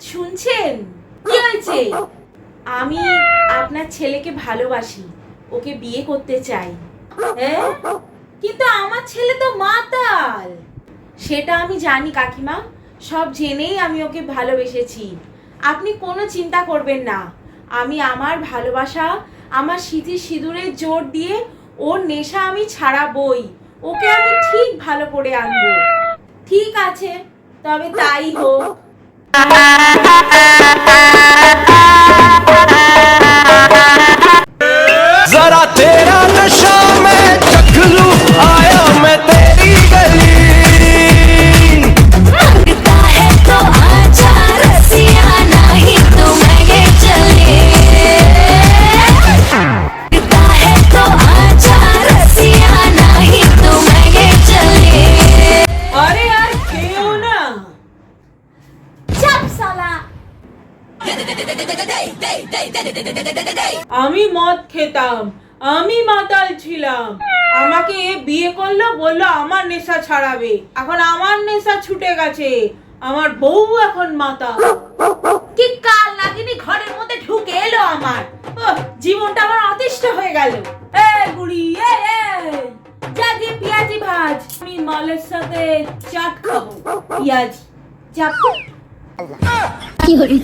শুনছেন? কি হয়েছে? আমি আপনার ছেলেকে ভালোবাসি, ওকে বিয়ে করতে চাই। হ্যাঁ? কিন্তু আমার ছেলে তো মাতাল। সেটা আমি জানি, কাকিমা। সব জেনেই আমি ওকে ভালোবেসেছি। আপনি কোনো চিন্তা করবেন না। আমি আমার ভালোবাসা, আমার স্মৃতি সিঁদুরে জোর দিয়ে ওর নেশা আমি ছাড়াবই। ওকে আমি ঠিক ভালো করে আনব। ঠিক আছে, তবে তাই হোক। Thank you. আমি মদ খেতাম আমি মাতাল ছিলাম। আমাকে বিয়ে করল বলল আমার নেশা ছাড়াবে। এখন আমার নেশা ছুটে গেছে আমার বউ এখন মাতাল। কি কাল ঘরের মধ্যে ঢুকে এলো আমার? জীবনটা আমার অতিষ্ঠ হয়ে গেল। এ বুড়ি এ যা ভাজ আমি মালের সাথে চাট খাব। পিয়াজি চাট। কি হরি